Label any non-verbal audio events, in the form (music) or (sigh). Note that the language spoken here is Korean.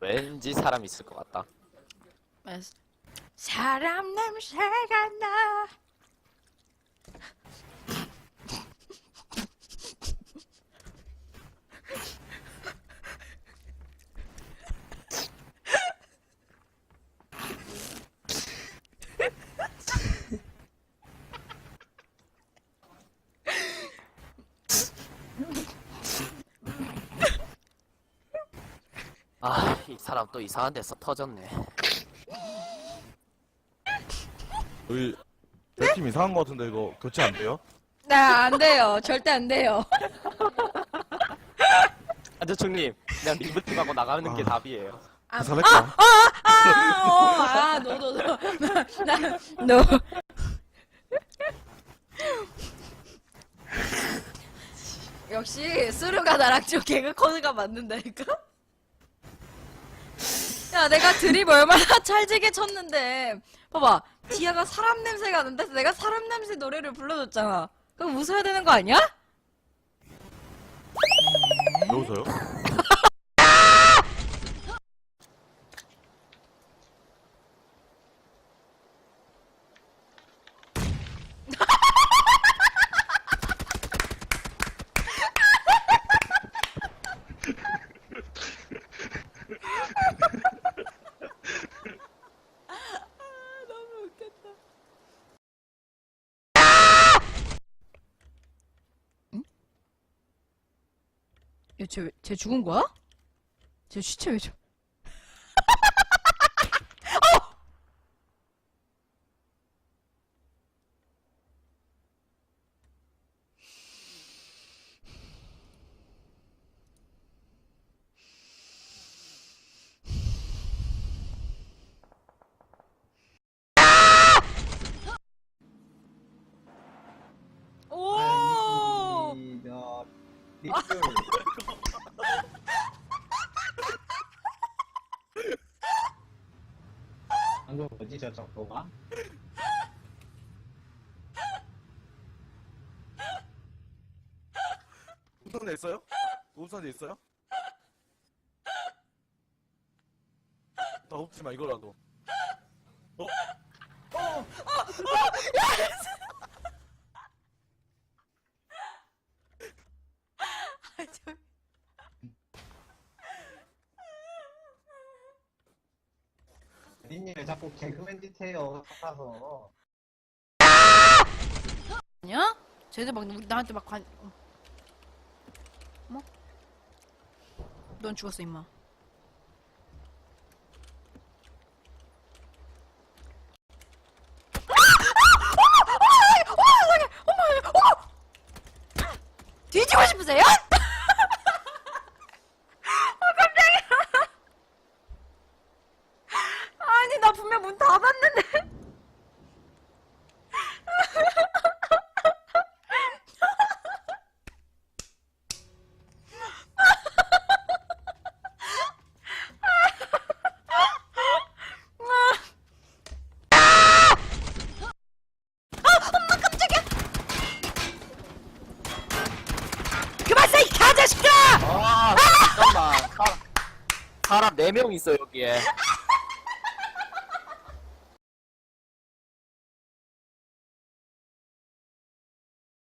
왠지 사람 있을 것 같다. 사람 냄새가 나. 아, 이 사람 또 이상한 데서 터졌네. 여기 대팀 이상한 거 같은데 이거 교체 안 돼요? 네, 안 돼요. 절대 안 돼요. 안저총님, 그냥 리브팀하고 나가는 게 아. 답이에요. 아, 살릴까? 아, 어, 아, 너, 너, 너, 나, 나, 너. 역시 수루가 나랑 좀 개그 코드가 맞는다니까. 야, 내가 드립 얼마나 (laughs) 찰지게 쳤는데, 봐봐, 디아가 사람 냄새가 나는데 내가 사람 냄새 노래를 불러줬잖아. 그럼 웃어야 되는 거 아니야? 왜 웃어요? 너무 웃겼다. 응? 야, 쟤, 왜- 쟤 죽은 거야? 쟤 시체 왜 저? 오! 아닙니다. (laughs) 립글. 방금 뭐지 저 정도가? 우선 데 있어요? 우선 데 있어요? 나 웃지 마 이거라도. 어? 아, 저- 니님 왜 자꾸 개그맨 짓해요 살아서 아니야? 쟤들 막 우리 나한테 막 관. 어. 뭐? 넌 죽었어 임마. 뒤지고 싶으세요? 아 깜짝이야. 아니 나 분명 문 닫았는데. 아, 잠깐만. 사람, 사람 4명 있어, 여기에.